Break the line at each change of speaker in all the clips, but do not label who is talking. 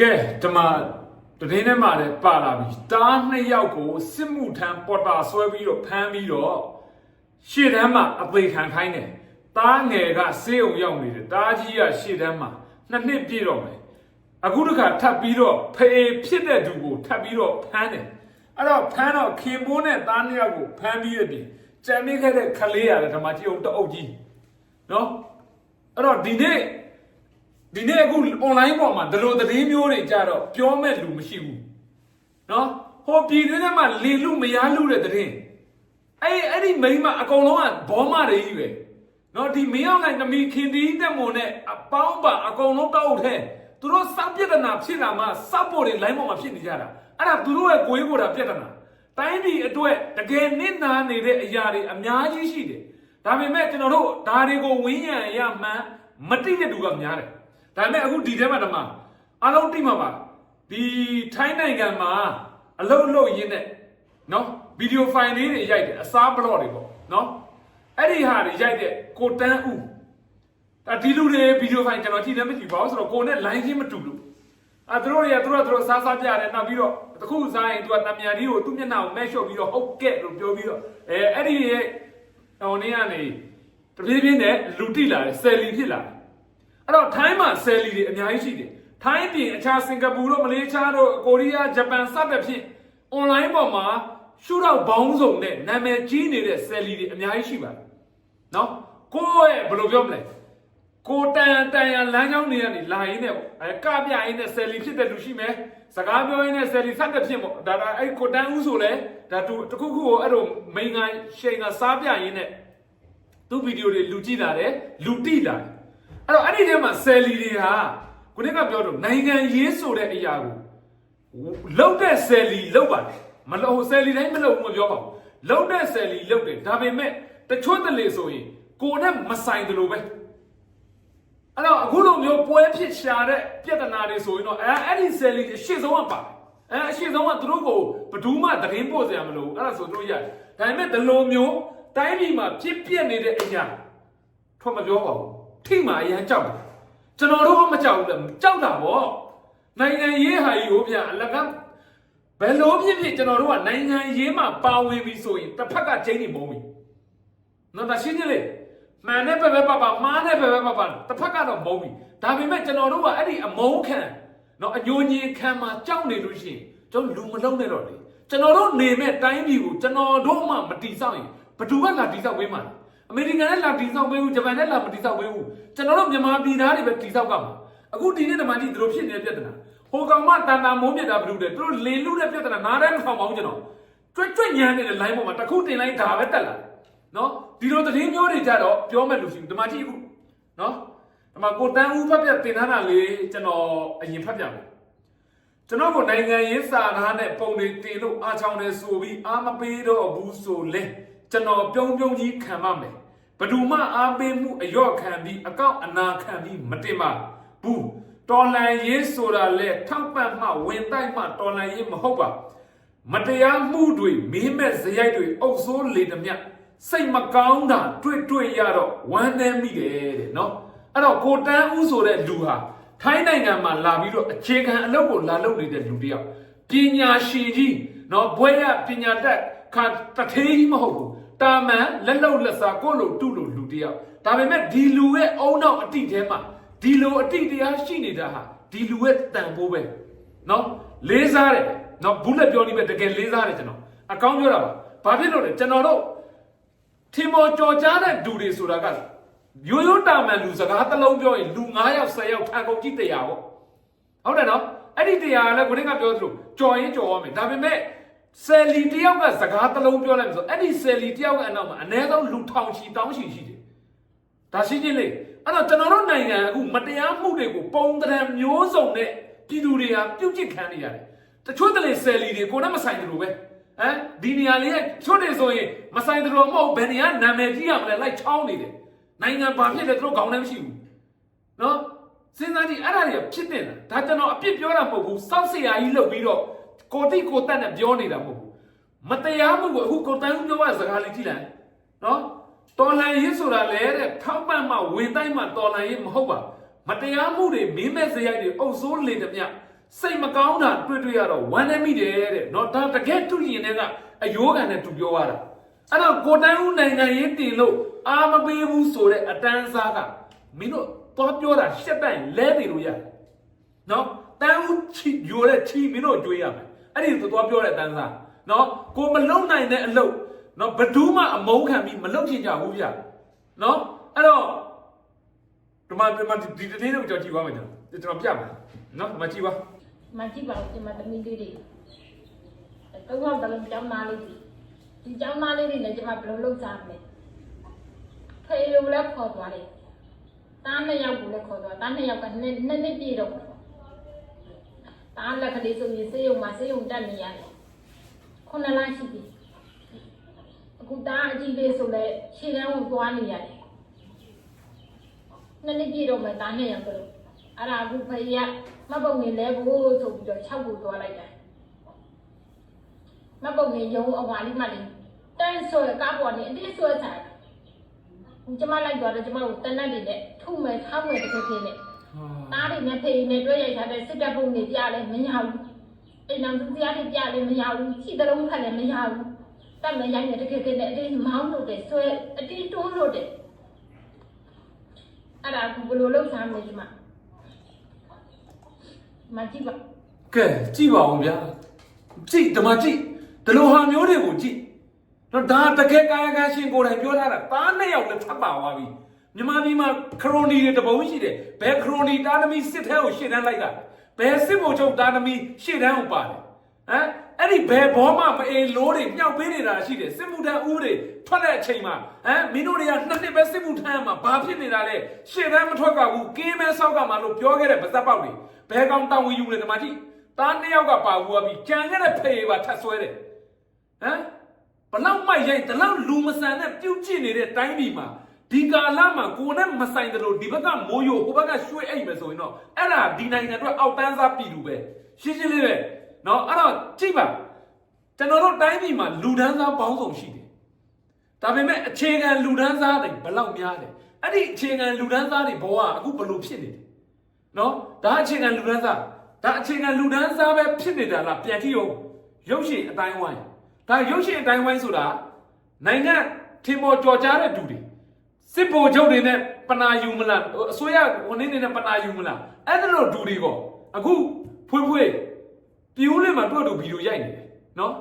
ကဲဒီမှာတည်င်းထဲမှာလည်းပါလာပြီတားနှစ်ယောက်ကိုစစ်မှုထမ်းပေါ်တာဆွဲပြီးတော့ဖမ်းပြီးတော့ရှေ့တန်းမှာအသေးခံခိုင်းတယ်တားငယ်ကစေးုံရောက်နေတယ်တားကြီးကရှေ့တန်းမှာနှစ်နှစ်ပြည့်တော့မယ်အခုတခါထပ်ပြီးတော့ဖေဖြစ်တဲ့သူကိုထပ်ပြီးတော့ဖမ်းတယ်အဲ့တော့ဖမ်းတော့ခင်ပိုးနဲ့တားနှစ်ယောက်ကိုဖမ်းပြီးရပြင်ကြံမိခဲ့တဲ့ခလေးရတယ်ဓမ္မကြီးအောင်တအုပ်ကြီးနော်အဲ့တော့ဒီနေ့ ဒီနေ့အခု online ပေါ်မှာဒီလိုသတင်းမျိုးတွေကြတော့ပြောမဲ့လူမရှိဘူးနော်ဟိုပြည်တွင်းထဲမှာလေလူမရလူတဲ့သတင်းအဲ့အဲ့ဒီမိန်းမအကုန်လုံးကဘောမတွေကြီးပဲနော်ဒီမင်းအောင်နိုင်သမီးခင်တီးတက်မုံနဲ့အပေါင်းပါအကုန်လုံးတောက်ထဲသူတို့စောက်ပြဒနာဖြစ်လာမှစောက်ပေါ်တွေလိုင်းပေါ်မှာဖြစ်နေကြတာအဲ့ဒါသူတို့ရဲ့ကိုယ်ကိုယ်တာပြဒနာတိုင်းပြည်အတွက်တကယ်နစ်နာနေတဲ့အရာတွေအများကြီးရှိတယ်ဒါပေမဲ့ကျွန်တော်တို့ဒါတွေကိုဝင်းရံရမှန်းမတိတဲ့သူကများတယ် ဒါပေမဲ့အခုဒီထဲမှာတမအလုံးတိမှာပါဒီထိုင်းနိုင်ငံမှာအလုံးလုံးရင်းနဲ့နော်ဗီဒီယိုဖိုင်လေးတွေရိုက်တယ်အစားဘလော့တွေပေါ့နော်အဲ့ဒီဟာတွေရိုက်တဲ့ကိုတန်းဦးဒါဒီလူတွေဗီဒီယိုဖိုင်ကျွန်တော်ကြည့်လည်းမကြည့်ပါဘူးဆိုတော့ကိုနဲ့ line ချင်းမတူလို့အဲသူတို့တွေကသူတို့ကသူတို့စားစားပြတယ်နောက်ပြီးတော့တခုစားရင်သူကတမန်ဒီကိုသူ့မျက်နှာကိုမဲလျှော့ပြီးတော့ဟုတ်ကဲ့လို့ပြောပြီးတော့အဲအဲ့ဒီရဲ့ဟိုနေ့ကနေတပြေးပြေးနဲ့လူတိလာတယ်ဆယ်လီဖြစ်လာတယ် အဲ့တော့ထိုင်းမှာဆယ်လီတွေအများကြီးရှိတယ်ထိုင်းပြင်အခြားစင်ကာပူတို့မလေးရှားတို့ကိုရီးယားဂျပန်စသဖြင့် online ပေါ်မှာရှုတော့ဘောင်းစုံနဲ့နာမည်ကြီးနေတဲ့ဆယ်လီတွေအများကြီးရှိပါတယ်နော်ကိုယ့်ရဲ့ဘယ်လိုပြောမလဲကိုတန်တန်ရလမ်းကြောင်းတွေကနေလာရင်းနဲ့ပေါ့အဲကပြရင်းနဲ့ဆယ်လီဖြစ်တဲ့လူရှိမယ်စကားပြောရင်းနဲ့ဆယ်လီဆက်တဲ့ဖြစ်ပေါ့ဒါဒါအဲ့ကိုတန်ဦးဆိုလဲဒါတူတစ်ခုခုကိုအဲ့လိုမိန်ငိုင်းရှိန်ကစားပြရင်းနဲ့သူဗီဒီယိုတွေလူကြည့်လာတယ်လူတိလာတယ် အဲ့တော့အဲ့ဒီထဲမှာဆယ်လီတွေဟာခုနကပြောတော့နိုင်ငံရေးဆိုတဲ့အရာကိုလောက်တဲ့ဆယ်လီလောက်ပါတယ်မလို့ဆယ်လီတိုင်းမလို့မပြောပါဘူးလောက်တဲ့ဆယ်လီလောက်တယ်ဒါပေမဲ့တချို့တလေဆိုရင်ကိုနဲ့မဆိုင်တယ်လို့ပဲအဲ့တော့အခုလိုမျိုးပွဲဖြစ်ရှာတဲ့ပြဿနာတွေဆိုရင်တော့အဲအဲ့ဒီဆယ်လီအရှိဆုံးကပါအဲအရှိဆုံးကသူတို့ကိုဘယ်သူမှသတင်းပို့စရာမလိုဘူးအဲ့ဒါဆိုသူတို့ရတယ်ဒါပေမဲ့ဒီလိုမျိုးတိုင်းပြည်မှာဖြစ်ပျက်နေတဲ့အရာထွက်မပြောပါဘူး ထိမှအရန်ကြောက်တယ်ကျွန်တော်တို့ကမကြောက်ဘူးလေကြောက်တာဗောနိုင်ငံရေးဟာကြီးကိုဗျအလကဘယ်လိုဖြစ်ဖြစ်ကျွန်တော်တို့ကနိုင်ငံရေးမှာပါဝင်ပြီဆိုရင်တစ်ဖက်ကချင်းနေမုံပြီနော်ဒါရှင်းကြလေမှန်တဲ့ဘက်ဘက်ပါပါမှားတဲ့ဘက်ဘက်ပါပါတစ်ဖက်ကတော့မုံပြီဒါပေမဲ့ကျွန်တော်တို့ကအဲ့ဒီအမုန်းခံနော်အညိုညင်ခံမှာကြောက်နေလို့ရှိရင်ကျွန်တော်လူမလုံးနဲ့တော့လေကျွန်တော်တို့နေမဲ့တိုင်းပြည်ကိုကျွန်တော်တို့မှမတီးဆောက်ရင်ဘယ်သူကလာတီးဆောက်ပေးမှာလဲ အမေရိကန်နဲ့လာတီဆောက်ပေးဘူးဂျပန်နဲ့လာမတီဆောက်ပေးဘူးကျွန်တော်တို့မြန်မာပြည်သားတွေပဲတီဆောက်ကမှာအခုဒီနေ့တမန်ကြီးသူတို့ဖြစ်နေတဲ့ပြဿနာဟိုကောင်မတန်တာမိုးမြစ်တာဘယ်လိုလဲသူတို့လေလူတဲ့ပြဿနာနားတိုင်းမထောင်ပါဘူးကျွန်တော်ကြွက်ကြွက်ညမ်းနေတဲ့ line ပေါ်မှာတစ်ခုတင်လိုက်ဒါပဲတက်လာနော်ဒီလိုသတင်းမျိုးတွေကြတော့ပြောမဲ့လူရှိဘူးတမန်ကြီးအခုနော်ဒီမှာကိုတန်းဦးဖတ်ပြတင်ထားတာလေးကျွန်တော်အရင်ဖတ်ပြမယ်ကျွန်တော်ကိုနိုင်ငံရေးစာသားနဲ့ပုံတွေတင်လို့အားချောင်းတယ်ဆိုပြီးအားမပေးတော့ဘူးဆိုလဲ ကျွန်တော်ပြုံးပြုံးကြီးခံပါမယ်ဘယ်သူမှအားပေးမှုအယော့ခံပြီးအကောက်အနာခံပြီးမတင်ပါဘူးတော်လန်ရေးဆိုတာလဲထောက်ပံ့မှဝင်တိုက်မှတော်လန်ရေးမဟုတ်ပါမတရားမှုတွေမင်းမဲ့ဇယိုက်တွေအုပ်ဆိုးလေတမျှစိတ်မကောင်းတာတွေ့တွေ့ရတော့ဝမ်းနည်းမိတယ်တဲ့နော်အဲ့တော့ကိုတန်းဦးဆိုတဲ့လူဟာထိုင်းနိုင်ငံမှာလာပြီးတော့အခြေခံအလုပ်ကိုလာလုပ်နေတဲ့လူတစ်ယောက်ပညာရှင်ကြီးနော်ဘွဲရပညာတတ်ခါတထေးကြီးမဟုတ်ဘူး တာမန်လက်လုံလက်စားကိုယ့်လိုတုလိုလူတစ်ယောက်ဒါပေမဲ့ဒီလူရဲ့အုံနောက်အတိထဲမှာဒီလိုအတိတရားရှိနေတာဟာဒီလူရဲ့တန်ဖိုးပဲနော်လေးစားတယ်နော်ဘူးလက်ပြောနေပဲတကယ်လေးစားတယ်ကျွန်တော်အကောင်းပြောတာပါဘာဖြစ်လို့လဲကျွန်တော်တို့ထင်ပေါ်ကြော်ကြားတဲ့လူတွေဆိုတာကရိုးရိုးတာမန်လူစကားတစ်လုံးပြောရင်လူ9ယောက်10ယောက်ခံကုန်ကြည့်တရားပေါ့ဟုတ်တယ်နော်အဲ့ဒီတရားကလည်းကိုရင်းကပြောသလိုကြော်ရင်ကြော်ရမယ်ဒါပေမဲ့ ဆယ်လီတယောက်ကစကားတစ်လုံးပြောလိုက်လို့ဆိုအဲ့ဒီဆယ်လီတယောက်ကအနောက်မှာအ ਨੇ ဆုံးလူထောင်ချီတောင်းချီရှိတယ်ဒါရှိချင်းလေအဲ့တော့ကျွန်တော်တို့နိုင်ငံအခုမတရားမှုတွေကိုပုံသဏ္ဍာန်မျိုးစုံနဲ့ပြည်သူတွေဟာပြုတ်ကျစ်ခံနေရတယ်တချို့တလေဆယ်လီတွေကိုနဲ့မဆိုင်တယ်လို့ပဲဟမ်ဒီနေရာလေးကချွတ်တယ်ဆိုရင်မဆိုင်တယ်လို့မဟုတ်ဘယ်နေရာနာမည်ကြီးရမလဲလိုက်ချောင်းနေတယ်နိုင်ငံဘာဖြစ်လဲသူတို့ခေါင်းထဲမရှိဘူးနော်စဉ်းစားကြည့်အဲ့ဒါတွေကဖြစ်နေတာဒါကျွန်တော်အပြစ်ပြောတာမဟုတ်ဘူးစောက်စရာကြီးလုပ်ပြီးတော့ ကိုတိကိုတက်နဲ့ပြောနေတာမဟုတ်ဘူးမတရားမှုကိုအခုကိုတန်ဦးပြောရစကားလေးကြည့်လိုက်နော်တော်လန်ရေးဆိုတာလေတဲ့ထောက်ပံ့မှဝေတိုက်မှတော်လန်ရေးမဟုတ်ပါမတရားမှုတွေမင်းမဲ့စရိုက်တွေအုပ်စိုးလေတမျှစိတ်မကောင်းတာတွေ့တွေ့ရတော့ဝမ်းနည်းမိတယ်တဲ့နော်ဒါတကယ်သူရင်တဲ့ကအယိုးခံနဲ့သူပြောရတာအဲ့တော့ကိုတန်းဦးနိုင်ငံရေးတင်လို့အာမပေးဘူးဆိုတဲ့အတန်းစားကမင်းတို့တော့ပြောတာရှက်တိုင်လဲတယ်လို့ရတယ်နော်တန်းဦးချီယိုတဲ့ချီမင်းတို့ကြွေးရမယ် အဲ့ဒီသူတော့ပြောတဲ့အတန်းစားနော်ကိုမလုံနိုင်တဲ့အလုပ်နော်ဘယ်သူမှအမုန်းခံပြီးမလုပ်ချင်ကြဘူးဗျနော်အဲ့တော့ဒီမှာဒီမှာဒီတည်းတော့ကြောက်ကြည့်ပါမယ်ကျွန်တော်ပြမယ်နော်ဒီမှာကြည့်ပါ
မကြည့်ပါဘူးဒီမှာသမီးလေးတွေတော့တော့တလုံးကျောင်းသားလေးတွေဒီကျောင်းသားလေးတွေလည်းကျွန်မဘယ်လိုလုပ်ကြမလဲဖေးလို့လည်းခေါ်သွားတယ်တားနှစ်ယောက်ကိုလည်းခေါ်သွားတားနှစ်ယောက်ကနှစ်နှစ်နှစ်ပြည့်တော့ တားလက်ကလေးဆိုရင်စေးရုံမှာစေးရုံတက်နေရတယ်ခုနှစ်လရှိပြီအခုတားအကြီးလေးဆိုလည်းခြေတန်းဝင်သွားနေရတယ်နှစ်နှစ်ပြည့်တော့မှတားနှစ်ယောက်ကတော့အဲ့ဒါအခုဖေးရမပုံနေလဲဖို့ဆိုပြီးတော့6ခုသွားလိုက်တယ်မပုံနေရုံအဝါလေးမှလေးတန်းဆွဲကားပေါ်နေအတိဆွဲချာကျမလိုက်သွားတယ်ကျမကိုတနတ်တွေနဲ့ထုမယ်ထားမယ်တစ်ခါခင်းနဲ့ တားတွေနဲ့ဖေးနဲ့တွဲရိုက်ထားတဲ့စစ်တပ်ပုံတွေပြလဲမရဘူးအိမ်အောင်သူတရားတွေပြလဲမရဘူးခြေတလုံးခတ်လည်းမရဘူးတတ်မယ်ရိုက်နေတစ်ခါခင်းနဲ့အတိမောင်းလို့တယ်ဆွဲအတိတွန်းလို့တယ်အဲ့ဒါကဘယ်လိုလုပ်စားမလဲကျမမကြည့်ပါ
ကဲကြည့်ပါဦးဗျာကြည့်ဒီမှာကြည့်ဒီလိုဟာမျိုးတွေကိုကြည့်တော့ဒါတကယ်ကာယကံရှင်ကိုယ်တိုင်ပြောထားတာတားနှစ်ယောက်လည်းထပ်ပါသွားပြီ မြန်မာပြည်မှာခရိုနီတွေတပုံရှိတယ်ဘယ်ခရိုနီတားသမီးစစ်ထဲကိုရှေ့တန်းလိုက်တာဘယ်စစ်ဘုံချုပ်တားသမီးရှေ့တန်းကိုပါတယ်ဟမ်အဲ့ဒီဘယ်ဘောမှမအေးလို့တွေမြောက်ပေးနေတာရှိတယ်စစ်မှုထမ်းဦးတွေထွက်တဲ့အချိန်မှာဟမ်မင်းတို့တွေကနှစ်နှစ်ပဲစစ်မှုထမ်းမှာဘာဖြစ်နေတာလဲရှေ့တန်းမထွက်ကဘူးကင်းမဲဆောက်ကမှလို့ပြောခဲ့တဲ့ဗဇက်ပေါက်တွေဘယ်ကောင်တောင်းဝင်ယူလဲဒီမှာကြည့်တားနှစ်ယောက်ကပါဘူးပြီးကြံခဲ့တဲ့ဖေးပါထပ်ဆွဲတယ်ဟမ်ဘလောက်မိုက်ရိုက်ဘလောက်လူမဆန်နဲ့ပြုတ်ကျင့်နေတဲ့တိုင်းပြည်မှာ ဒီကာလမှာကိုယ်နဲ့မဆိုင်တယ်လို့ဒီဘက်ကမိုးရိုဟိုဘက်ကရွှေ့အိတ်မယ်ဆိုရင်တော့အဲ့ဒါဒီနိုင်ငံအတွက်အောက်တန်းစားပြည်သူပဲရှင်းရှင်းလေးပဲเนาะအဲ့တော့ကြည့်ပါကျွန်တော်တို့တိုင်းပြည်မှာလူဒန်းစားပေါင်းစုံရှိတယ်ဒါပေမဲ့အခြေခံလူဒန်းစားတွေဘလောက်များတယ်အဲ့ဒီအခြေခံလူဒန်းစားတွေဘဝအခုဘလို့ဖြစ်နေတယ်เนาะဒါအခြေခံလူဒန်းစားဒါအခြေခံလူဒန်းစားပဲဖြစ်နေတာလားပြန်ကြည့်အောင်ရုပ်ရှင်အတိုင်းဝိုင်း ဒါရုပ်ရှင်အတိုင်းဝိုင်းဆိုတာနိုင်ငံထင်ပေါ်ကြော်ကြားတဲ့သူတွေ စစ်ဗိုလ်ချုပ်တွေနဲ့ပနာယူမလားဟိုအစိုးရဝန်ထမ်းတွေနဲ့ပနာယူမလားအဲ့ဒါလို့ဒူတွေကောအခုဖွေးဖွေးပြူးလေးမှာတွေ့တူဗီဒီယိုရိုက်နေတယ်နော်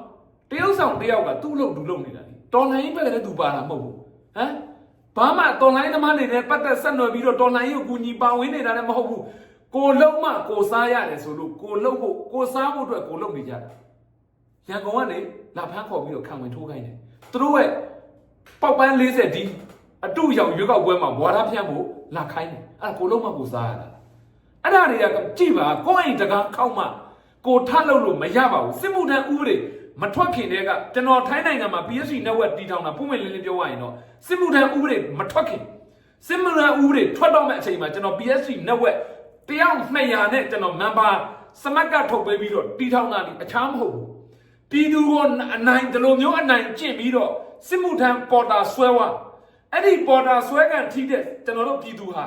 တရုတ်ဆောင်တယောက်ကသူ့လို့ဒူလို့နေတာလေတော်လိုင်းဘက်ကလည်းသူပါတာမဟုတ်ဘူးဟမ်ဘာမှတော်လိုင်းသမားတွေနဲ့ပတ်သက်ဆက်နွယ်ပြီးတော့တော်လိုင်းကိုကူညီပါဝင်နေတာလည်းမဟုတ်ဘူးကိုလုံးမကိုစားရတယ်ဆိုလို့ကိုလုံးဖို့ကိုစားဖို့အတွက်ကိုလုံးနေကြတာရန်ကုန်ကနေလာဖမ်းခေါ်ပြီးတော့ခံဝင်ထိုးခိုင်းတယ်သူတို့ရဲ့ပေါက်ပန်း40ဒီ အတူရောက်ရွေးကောက်ပွဲမှာဝါရဖြန့်ဖို့လာခိုင်းတယ်အဲ့ဒါကိုလုံးမကိုစားရတာအဲ့ဒါတွေကကြည့်ပါကိုယ့်အိမ်တကားခောက်မှကိုထပ်လို့လို့မရပါဘူးစစ်မှုထမ်းဥပဒေမထွက်ခင်တည်းကကျွန်တော်ထိုင်းနိုင်ငံမှာ PSG network တီထောင်တာပုံမှန်လင်းလင်းပြောရရင်တော့စစ်မှုထမ်းဥပဒေမထွက်ခင်စစ်မှုထမ်းဥပဒေထွက်တော့မဲ့အချိန်မှာကျွန်တော် PSG network တယောက်200နဲ့ကျွန်တော် member စမတ်ကထုတ်ပေးပြီးတော့တီထောင်တာဒီအခြားမဟုတ်ဘူးပြည်သူကိုအနိုင်ဒီလိုမျိုးအနိုင်ကျင့်ပြီးတော့စစ်မှုထမ်းပေါ်တာဆွဲဝ အဲ့ဒီပေါ်တာဆွဲကန်ထိတဲ့ကျွန်တော်တို့ပြည်သူဟာ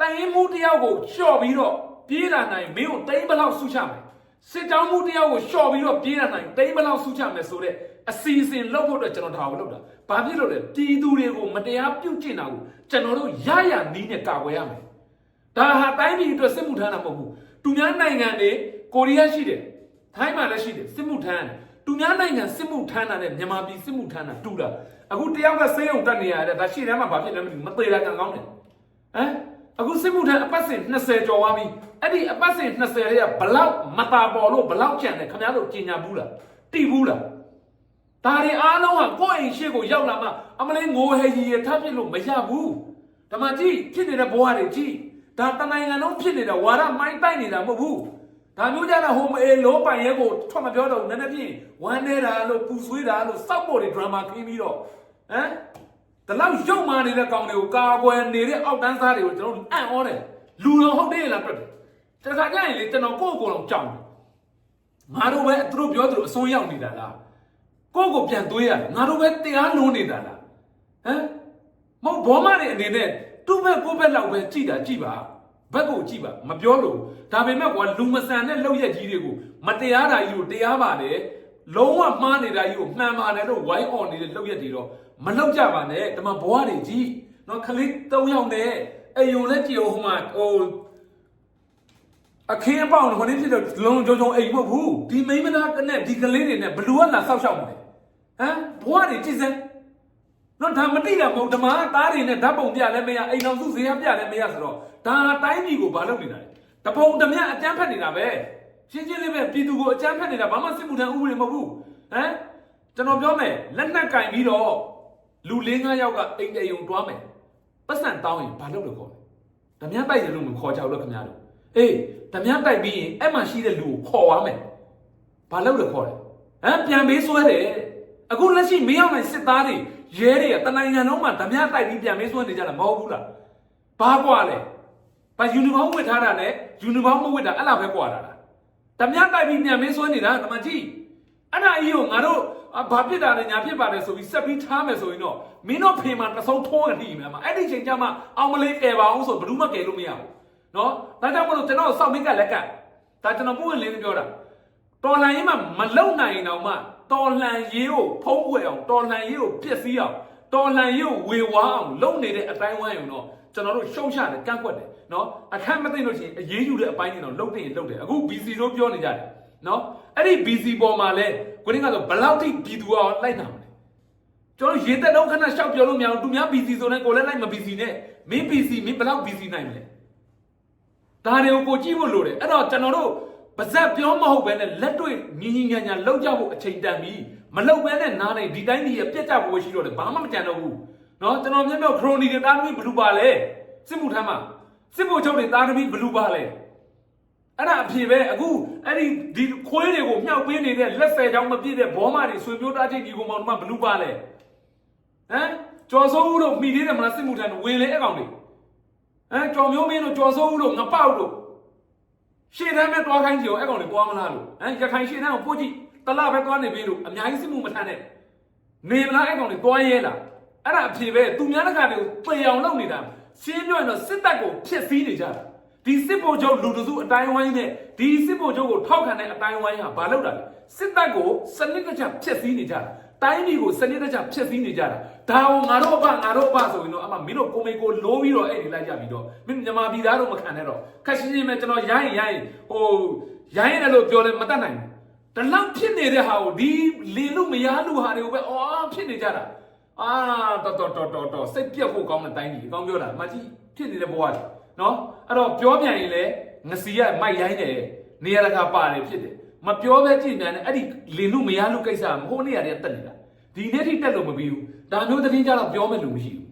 တိုင်မှုတယောက်ကိုလျှော့ပြီးတော့ပြေးလာနိုင်မင်းကိုတိမ့်ဘလောက်ဆုချမယ်စစ်ကြောင်းမှုတယောက်ကိုလျှော့ပြီးတော့ပြေးလာနိုင်တိမ့်ဘလောက်ဆုချမယ်ဆိုတဲ့အစီအစဉ်လုပ်ဖို့အတွက်ကျွန်တော်ဒါကိုလုပ်တာဘာဖြစ်လို့လဲပြည်သူတွေကိုမတရားပြုတ်ကျင့်တာကိုကျွန်တော်တို့ရရနီးနဲ့ကာကွယ်ရမယ်ဒါဟာတိုင်းပြည်အတွက်စစ်မှုထမ်းတာမဟုတ်ဘူးသူများနိုင်ငံတွေကိုရီးယားရှိတယ်ထိုင်းမှာလည်းရှိတယ်စစ်မှုထမ်းတယ်သူများနိုင်ငံစစ်မှုထမ်းတာနဲ့မြန်မာပြည်စစ်မှုထမ်းတာတူတာ အခုတယောက်ကစေးုံတက်နေရတယ်ဒါရှေ့တန်းမှာဘာဖြစ်လဲမသိဘူးမသေးတာကံကောင်းတယ်ဟမ်အခုစစ်မှုထမ်းအပတ်စဉ်20ကျော်သွားပြီအဲ့ဒီအပတ်စဉ်20ရဲ့ဘလောက်မတာပေါ်လို့ဘလောက်ကြံတယ်ခင်ဗျားတို့ကြင်ညာဘူးလားတိဘူးလားဒါတွေအားလုံးကကိုယ့်အိမ်ရှိကိုရောက်လာမှအမလေးငိုဟဲကြီးရထပ်ဖြစ်လို့မရဘူးဓမ္မကြီးဖြစ်နေတဲ့ဘဝတွေကြီးဒါတနိုင်ငံလုံးဖြစ်နေတာဝါရမိုင်းတိုက်နေတာမဟုတ်ဘူး ဒါမျိုးကြတာဟိုမအေလောပိုင်ရဲကိုထွက်မပြောတော့ဘူးနည်းနည်းပြင်းဝမ်းနေတာလို့ပူဆွေးတာလို့စောက်ပေါ်တွေဒရမာခင်းပြီးတော့ဟမ်ဒါလောက်ရုပ်မာနေတဲ့ကောင်တွေကိုကာကွယ်နေတဲ့အောက်တန်းစားတွေကိုကျွန်တော်အံ့ဩတယ်လူတော်ဟုတ်တယ်လားပြတ်တယ်တခါကျရင်လေကျွန်တော်ကိုယ့်ကိုယ်တော်ကြောက်တယ်ငါတို့ပဲသူတို့ပြောသူတို့အစွန်းရောက်နေတာလားကိုယ့်ကိုပြန်သွေးရတယ်ငါတို့ပဲတရားလုံးနေတာလားဟမ်မဟုတ်ဘောမတွေအနေနဲ့သူ့ဘက်ကိုယ့်ဘက်လောက်ပဲကြည်တာကြည်ပါ ဘက်ကိုကြည့်ပါမပြောလို့ဒါပေမဲ့ကွာလူမဆန်တဲ့လောက်ရက်ကြီးတွေကိုမတရားတာကြီးကိုတရားပါလေလုံးဝမှားနေတာကြီးကိုမှန်ပါတယ်လို့ဝိုင်းអော်နေတဲ့လောက်ရက်တွေတော့မလောက်ကြပါနဲ့ဒီမှာဘဝတွေကြီးနော်ခလေး၃ယောက်နဲ့အယုံလက်ကြည့်အောင်ဟိုမှာဟိုအခင်းအပေါင်းဟိုနေ့ဖြစ်တော့လုံးကြုံကြုံအိမ်မဟုတ်ဘူးဒီမိန်းမသားကနဲ့ဒီကလေးတွေနဲ့ဘလူကလာဆောက်ရှောက်မလဲဟမ်ဘွားတွေကြည့်စမ်း နော်ဒါမတိတာမဟုတ်ဓမ္မသားတွေနဲ့ဓာတ်ပုံပြလည်းမရအိမ်အောင်စုဇေယျပြလည်းမရဆိုတော့ဒါတိုင်းပြည်ကိုဘာလုပ်နေတာလဲတပုံတမျှအကြမ်းဖက်နေတာပဲရှင်းရှင်းလေးပဲပြည်သူကိုအကြမ်းဖက်နေတာဘာမှစစ်မှုထမ်းဥပဒေမဟုတ်ဘူးဟမ်ကျွန်တော်ပြောမယ်လက်နက်ကင်ပြီးတော့လူ၄၅ယောက်ကအိမ်အိမ်ုံတွားမယ်ပတ်စံတောင်းရင်ဘာလုပ်လို့ခေါ်လဲဓမြတိုက်တယ်လို့မခေါ်ကြဘူးလို့ခင်ဗျားတို့အေးဓမြတိုက်ပြီးရင်အဲ့မှာရှိတဲ့လူကိုခေါ်သွားမယ်ဘာလို့လဲခေါ်တယ်ဟမ်ပြန်ပေးဆွဲတယ် အခုလက်ရှိမင်းအောင်နိုင်စစ်သားတွေရဲတွေကတနိုင်ငံလုံးမှာဓမြတိုက်ပြီးပြန်ပေးဆွဲနေကြတာမဟုတ်ဘူးလားဘာကွာလဲဘာယူနီဖောင်းဝတ်ထားတာနဲ့ယူနီဖောင်းမဝတ်တာအဲ့လားပဲကွာတာလားဓမြတိုက်ပြီးပြန်ပေးဆွဲနေတာဓမ္မကြီးအဲ့ဒါအကြီးကိုငါတို့အာဘာဖြစ်တာလဲညာဖြစ်ပါတယ်ဆိုပြီးဆက်ပြီးထားမယ်ဆိုရင်တော့မင်းတို့ဖေမှာတစ်ဆုံးထိုးကနေမယ်မှာအဲ့ဒီချိန်ကျမှအောင်မလေးကယ်ပါအောင်ဆိုဘယ်သူမှကယ်လို့မရဘူးနော်ဒါကြောင့်မလို့ကျွန်တော်စောင့်မိကလက်ကဒါကျွန်တော်ပုံဝင်လင်းပြောတာတော်လှန်ရေးမှာမလုံနိုင်အောင်မှ တော်လှန်ရေးကိုဖုံးကွယ်အောင်တော်လှန်ရေးကိုပြည့်စည်အောင်တော်လှန်ရေးကိုဝေဝါအောင်လုံနေတဲ့အတိုင်းဝိုင်းအောင်တော့ကျွန်တော်တို့ရှုံချတယ်ကန့်ကွက်တယ်နော်အခက်မသိလို့ရှိရင်အရေးယူတဲ့အပိုင်းတွေတော့လုံနေရင်လုံတယ်အခု BC တို့ပြောနေကြတယ်နော်အဲ့ဒီ BC ပေါ်မှာလဲကိုရင်းကတော့ဘယ်လောက်ထိပြည်သူအောင်လိုက်နာမလဲကျွန်တော်ရေတက်တော့ခဏရှောက်ပြောလို့မရဘူးသူများ BC ဆိုတဲ့ကိုလည်းလိုက်မ BC နဲ့မင်း BC မင်းဘယ်လောက် BC နိုင်မလဲဒါတွေကိုကိုကြည့်ဖို့လိုတယ်အဲ့တော့ကျွန်တော်တို့ ပါဇက်ပြောမဟုတ်ပဲနဲ့လက်တွေ့ညီညီညာညာလောက်ကြဖို့အချိန်တန်ပြီမလောက်ပဲနဲ့နားနေဒီတိုင်းကြီးပြက်ကြဖို့ရှိတော့တယ်ဘာမှမကြံတော့ဘူးเนาะကျွန်တော်မျက်မျက်ခရိုနီတွေတားသမီးဘလူးပါလဲစစ်မှုထမ်းမှာစစ်မှုချုပ်တွေတားသမီးဘလူးပါလဲအဲ့ဒါအဖြစ်ပဲအခုအဲ့ဒီဒီခွေးတွေကိုမြှောက်ပေးနေတဲ့လက်ဆယ်ချောင်းမပြည့်တဲ့ဘောမတွေဆွေမျိုးသားချင်းဒီကောင်မောင်တို့ကဘလူးပါလဲဟမ်ကျော်စိုးဦးတို့မိသေးတယ်မလားစစ်မှုထမ်းတို့ဝင်လေအကောင်တွေ အဲကြော်မျိုးမင်းတို့ကြော်စိုးဦးတို့ငပောက်တို့ ရှေ့တန်းပဲတွားခိုင်းကြည့်အောင်အဲ့ကောင်တွေတွားမလားလို့အဲရခိုင်ရှေ့တန်းကိုပို့ကြည့်တလားပဲတွားနေပြီလို့အများကြီးစစ်မှုမထမ်းနဲ့နေမလားအဲ့ကောင်တွေတွားရဲလားအဲ့ဒါအဖြေပဲသူများတကာတွေကိုပေအောင်လုပ်နေတာရှင်းပြောရင်တော့စစ်တပ်ကိုဖျက်ဆီးနေကြတာဒီစစ်ဗိုလ်ချုပ်လူတစုအတိုင်းဝိုင်းနဲ့ဒီစစ်ဗိုလ်ချုပ်ကိုထောက်ခံတဲ့အတိုင်းဝိုင်းဟာဘာလုပ်တာလဲစစ်တပ်ကိုစနစ်တကျဖျက်ဆီးနေကြတာ တိုင်းပြည်ကိုစနစ်တကျဖျက်ဆီးနေကြတာဒါကိုငါတို့အပငါတို့အပဆိုရင်တော့အမမင်းတို့ကိုမေကိုလိုးပြီးတော့အဲ့ဒီလိုက်ကြပြီးတော့မင်းမြန်မာပြည်သားတို့မခံနဲ့တော့ခက်ရှင်းရှင်းပဲကျွန်တော်ရိုင်းရိုင်းဟိုရိုင်းတယ်လို့ပြောလဲမတတ်နိုင်ဘူးတလောက်ဖြစ်နေတဲ့ဟာကိုဒီလင်လို့မရလို့ဟာတွေကိုပဲအော်ဖြစ်နေကြတာအာတော်တော်တော်တော်တော်စိတ်ပြက်ဖို့ကောင်းတဲ့တိုင်းကြီးအကောင်းပြောတာအမကြီးဖြစ်နေတဲ့ဘဝတွေနော်အဲ့တော့ပြောပြန်ရင်လေငစီကမိုက်ရိုင်းတယ်နေရာတကာပါတယ်ဖြစ်တယ် မပြောပဲကြည့်မြန်တယ်အဲ့ဒီလင်လို့မရလို့ကိစ္စမဟုတ်နေရတဲ့တက်နေတာဒီနေ့ထိတက်လို့မပြီးဘူးဒါမျိုးသတင်းကြတော့ပြောမဲ့လူမရှိဘူး